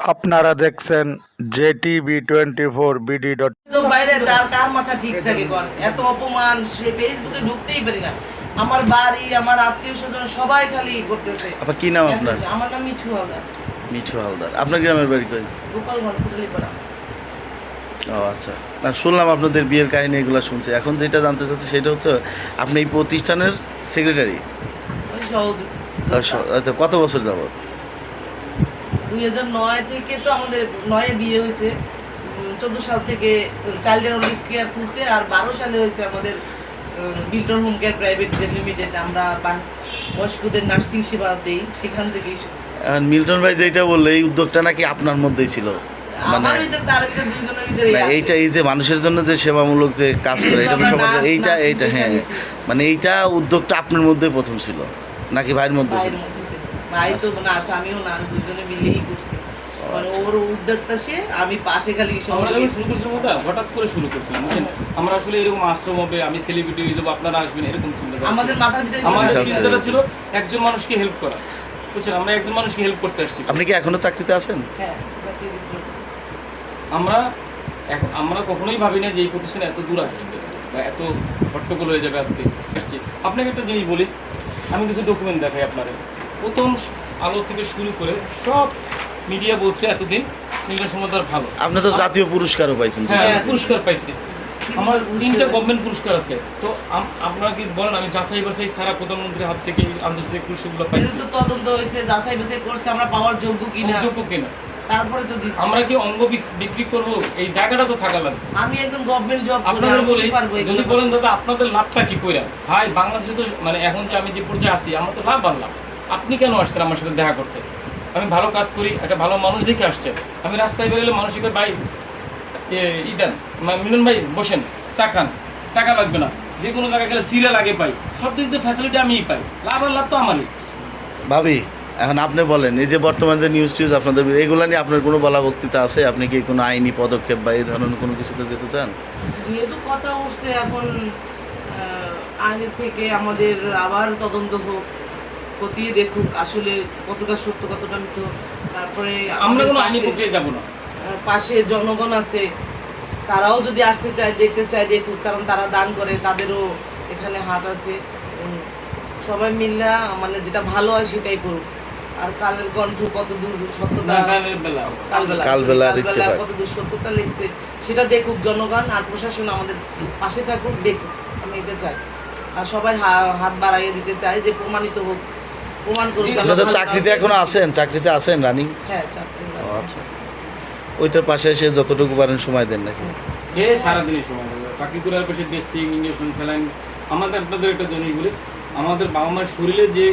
আপনারা দেখছেন JTV twenty four BD dot তো বাইরে তার কার মাথা ঠিক থাকে কোন? এত অপমান সে ফেসবুকে ঢুকতেই পারি না। আমার বাড়ি আমার আত্মীয় স্বজন সবাই খালি করতেছে আপনার কি নাম আপনার? আমার নাম মিঠু হালদার। মিঠু হালদার। আপনার গ্রামের বাড়ি কই? গোপাল হসপিটালে পড়া। ও আচ্ছা। না শুনলাম আপনাদের বিয়ের কাহিনী এগুলো শুনছি। এখন যেটা জানতে চাচ্ছি সেটা হচ্ছে আপনি এই প্রতিষ্ঠানের সেক্রেটারি সহজ কত বছর যাবত দুই হাজার নয় থেকে তো আমাদের নয়ে বিয়ে হয়েছে। চোদ্দ সাল থেকে চাইল্ড ডেভেলপমেন্ট কেয়ার খুলছে আর বারো সালে হয়েছে আমাদের বিল্টন হোম কেয়ার প্রাইভেট যে লিমিটেড আমরা বয়স্কদের নার্সিং সেবা দেই সেখান থেকেই মিল্টন ভাই যেটা বলল এই উদ্যোগটা নাকি আপনার মধ্যেই ছিল? মানে এইটা এই যে মানুষের জন্য যে সেবামূলক যে কাজ করে এটা তো সবার এইটা এইটা হ্যাঁ। মানে এইটা উদ্যোগটা আপনার মধ্যে প্রথম ছিল নাকি ভাইয়ের মধ্যে ছিল। ভাই তো নার্স আমিও নার্স দুজনে মিলেই করছি। মানে আচ্ছা। ওর উদ্যোগটা সে আমি পাশে খালি আমরা যখন শুরু করছিলাম ওটা হঠাৎ করে শুরু করছিলাম বুঝছেন? আমরা আসলে এরকম আশ্রম হবে আমি সেলিব্রিটি হয়ে যাব আপনারা আসবেন এরকম চিন্তা আমাদের মাথার ভিতরে আমাদের আচ্ছা, চিন্তাটা আচ্ছা। ছিল একজন মানুষকে হেল্প করা। বুঝছেন? আমরা একজন মানুষকে হেল্প করতে আসছি। আপনি কি এখনও চাকরিতে আছেন? হ্যাঁ আমরা এখন আমরা কখনোই ভাবি না যে এই প্রতিষ্ঠানে এত দূর আসবে বা এত হট্টগোল হয়ে যাবে আজকে। আসছি। আপনাকে একটা জিনিস বলি আমি কিছু ডকুমেন্ট দেখাই আপনাদের। প্রথম আলো থেকে শুরু করে সব মিডিয়া বলছে এতদিন নির্বাচন সমতার ভালো। আপনি তো জাতীয় পুরস্কারও পাইছেন হ্যাঁ। পুরস্কার পাইছি। আমার তিনটা গভর্নমেন্ট পুরস্কার আছে। তো আপনারা কি বলেন আমি যাচাই বাছাই সারা প্রধানমন্ত্রীর হাত থেকে আন্তর্জাতিক পুরস্কারগুলো পাইছি। তো তদন্ত হয়েছে যাচাই বাছাই করছে আমরা পাওয়ার যোগ্য কিনা? যোগ্য কিনা? তারপরে তো দিচ্ছি। আমরা কি অঙ্গ বিক্রি করব? এই জায়গাটা তো থাকা লাগবে। আমি একজন গভর্নমেন্ট জব আপনাদের বলি যদি বলেন দাদা আপনাদের লাভটা কি কইরা? ভাই বাংলাদেশে তো মানে এখন যে আমি যে পর্যায়ে আছি আমার তো লাভ আর লাভ আপনি কেন আসছেন আমার সাথে দেখা করতে? আমি ভালো কাজ করি একটা ভালো মানুষ দেখে আসছেন আমি রাস্তায় বেরোলে মানুষকে ভাই এ, ই দেন মিলন ভাই বসেন চা খান টাকা লাগবে না। যে কোনো জায়গায় গেলে সিরিয়াল আগে পাই। সব দিক দিয়ে ফ্যাসিলিটি আমিই পাই। লাভ আর লাভ তো আমারই। ভাবি এখন আপনি বলেন এই যে বর্তমান যে নিউজ টিউজ আপনাদের এগুলো নিয়ে আপনার কোনো বলা বক্তৃতা আছে? আপনি কি কোনো আইনি পদক্ষেপ বা এই ধরনের কোনো কিছুতে যেতে চান? যেহেতু কথা উঠছে এখন আগে থেকে আমাদের আবার তদন্ত হোক খতিয়ে দেখুক আসলে কতটা সত্য কতটা মিথ্য। তারপরে আমরা কোনো আইনি প্রক্রিয়া যাব না। পাশে জনগণ আছে তারাও যদি আসতে চায় দেখতে চায় দেখুক কারণ তারা দান করে তাদেরও এখানে হাত আছে। সবাই মিল্লা মানে যেটা ভালো হয় সেটাই করুক। আর কালের কণ্ঠ কত দূর সত্যতা কালবেলা। কত দূর সত্যতা লিখছে সেটা দেখুক জনগণ আর প্রশাসন আমাদের পাশে থাকুক দেখুক। আমি এটা চাই। আর সবাই হাত বাড়াইয়ে দিতে চাই যে প্রমাণিত হোক। প্রমাণ করুক যে আমরা আপনি তো ভালো চাকরিতে এখনও আছেন চাকরিতে আছেন রানিং? হ্যাঁ চাকরি ও আচ্ছা। ওইটার পাশে এসে যতটুকু পারেন সময় দেন নাকি? এ সারাদিনের সময় দেন। চাকরি করার আর পাশে ড্রেসিং ইঞ্জেকশন স্যালাইন আমাদের আপনাদের একটা জিনিস বলি আমাদের বাবা মার শরীরে যে